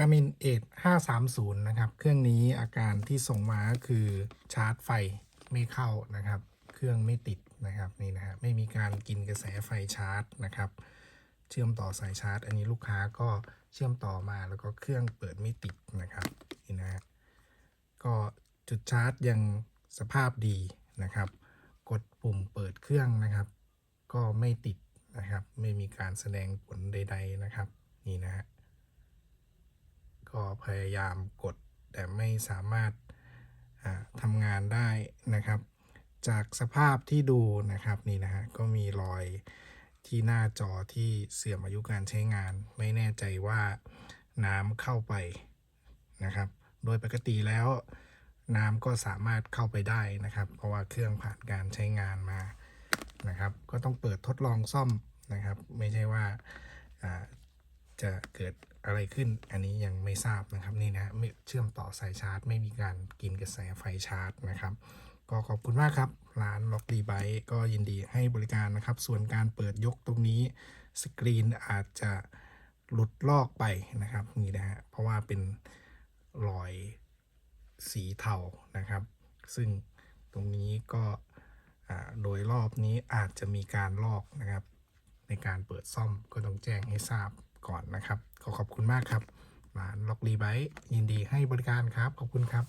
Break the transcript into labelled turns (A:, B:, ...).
A: Garmin 8 530 นะครับ เครื่องนี้อาการที่ส่งมาคือชาร์จไฟไม่เข้านะครับ เครื่องไม่ติดนะครับนี่นะฮะไม่มีการกินกระแสไฟชาร์จนะครับ เชื่อมต่อสายชาร์จ อันนี้ลูกค้าก็เชื่อมต่อมาแล้วก็เครื่องเปิดไม่ติดนะครับนี่นะฮะก็จุดชาร์จยังสภาพดีนะครับ กดปุ่มเปิดเครื่องนะครับ ก็ไม่ติดนะครับ ไม่มีการแสดงผลใด ๆนะครับ นี่นะฮะ พยายามกด แต่ไม่สามารถทำงานได้นะครับ จากสภาพที่ดูนะครับนี่นะฮะก็มีรอยที่หน้าจอที่เสื่อมอายุการใช้งาน ไม่แน่ใจว่าน้ำเข้าไปนะครับ โดยปกติแล้วน้ำก็สามารถเข้าไปได้นะครับ เพราะว่าเครื่องผ่านการใช้งานมานะครับ ก็ต้องเปิดทดลองซ่อมนะครับ ไม่ใช่ว่าจะเกิด อะไรขึ้นอันนี้ยังไม่ทราบนะครับนี่นะเชื่อมต่อสายชาร์จ ไม่มีการกินกระแสไฟชาร์จนะครับ ก็ขอบคุณมากครับ ร้านล็อกดีไบก็ยินดีให้บริการนะครับ ส่วนการเปิดยกตรงนี้สกรีนอาจจะหลุดลอกไปนะครับนี่นะฮะเพราะว่าเป็นรอยสีเทานะครับ ซึ่งตรงนี้ก็โดยรอบนี้อาจจะมีการลอกนะครับ ในการเปิดซ่อมก็ต้องแจ้งให้ทราบก่อนนะครับ ขอขอบคุณมากครับร้านล็อกดีไบยินดีให้บริการครับ ขอบคุณครับ